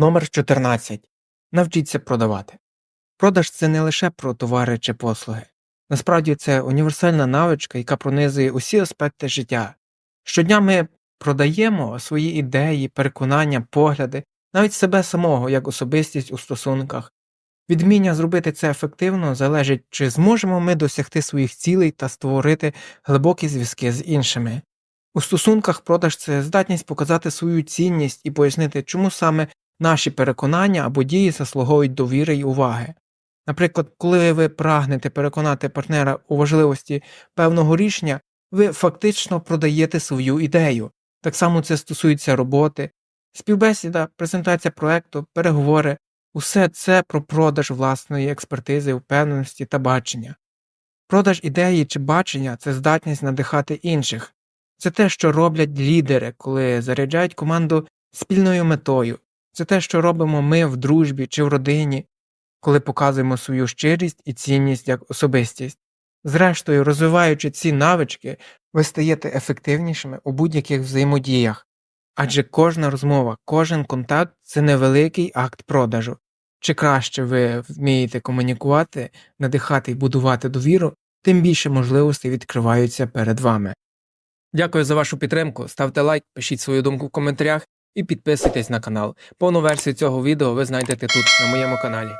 Номер 14. Навчіться продавати. Продаж це не лише про товари чи послуги. Насправді це універсальна навичка, яка пронизує усі аспекти життя. Щодня ми продаємо свої ідеї, переконання, погляди, навіть себе самого як особистість у стосунках. Від вміння зробити це ефективно залежить, чи зможемо ми досягти своїх цілей та створити глибокі зв'язки з іншими. У стосунках продаж це здатність показати свою цінність і пояснити, чому саме наші переконання або дії заслуговують довіри й уваги. Наприклад, коли ви прагнете переконати партнера у важливості певного рішення, ви фактично продаєте свою ідею. Так само це стосується роботи, співбесіда, презентація проекту, переговори усе це про продаж власної експертизи, впевненості та бачення. Продаж ідеї чи бачення це здатність надихати інших, це те, що роблять лідери, коли заряджають команду спільною метою, це те, що робимо ми в дружбі чи в родині, коли показуємо свою щирість і цінність як особистість. Зрештою, розвиваючи ці навички, ви стаєте ефективнішими у будь-яких взаємодіях, адже кожна розмова, кожен контакт це невеликий акт продажу. Чи краще ви вмієте комунікувати, надихати і будувати довіру, тим більше можливостей відкриваються перед вами. Дякую за вашу підтримку. Ставте лайк, пишіть свою думку в коментарях і підписуйтесь на канал. Повну версію цього відео ви знайдете тут, на моєму каналі.